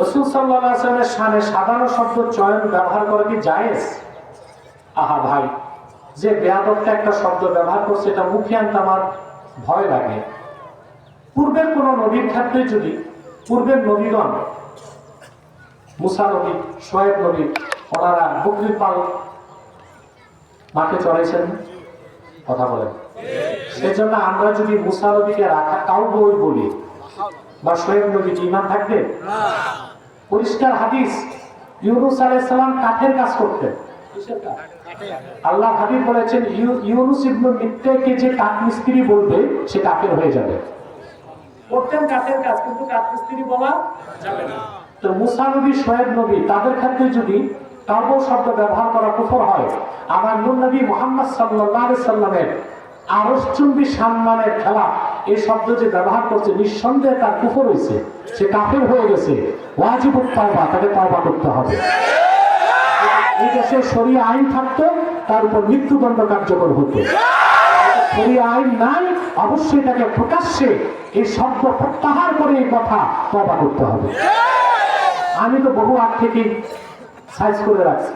রসুল সাল্লামের সামনে সাধারণ শব্দ চয়ন ব্যবহার করা কি জায়েজ? আহা ভাই, যে বেয়াদবটা একটা শব্দ ব্যবহার করছে, এটা মুখে আনতে আমার ভয় লাগে। পূর্বের কোন নবীর ক্ষেত্রে যদি, পূর্বের নবীগণ, মুসা নবী সোয়েব নবী, ওনারা বকরি পাল মাঠে চড়াইছেন, কথা বলেন। সেজন্য আমরা যদি মুসা নবীকে রাখা কাউ বই বলি বা ইমান থাকবে? পরিষ্কার হাদিস, ইউনুস কাঠের কাজ আল্লাহ হাবিব বলেছেন ইউনুস ইবনু যে কাঠ মিস্ত্রি বলবে, সে কাফের হয়ে যাবে। করতেন কাঠের কাজ, কিন্তু কাঠ মিস্ত্রি বলা যাবে না। তো মুসা নবী নবী, তাদের ক্ষেত্রে যদি কাব্য শব্দ ব্যবহার করা কুফর হয়, আমার নূর নবী মোহাম্মদ সাল্লাহ সাল্লামের আরসচুম্বী সম্মানের খেলা এই শব্দ যে ব্যবহার করছে, নিঃসন্দেহে তার কুফর হয়েছে সে কাফের হয়ে গেছে। ওয়াজিব পাওয়া তাকে পাওয়া করতে হবে। এই দেশে সরিয়ে আইন থাকতো, তার উপর মৃত্যুদণ্ড কার্যকর হতো। সরিয়ে আইন নাই, অবশ্যই তাকে প্রকাশ্যে এই শব্দ প্রত্যাহার করে এই কথা তবা করতে হবে। আমি তো বহু আগ থেকে সাইজ করে রাখছি।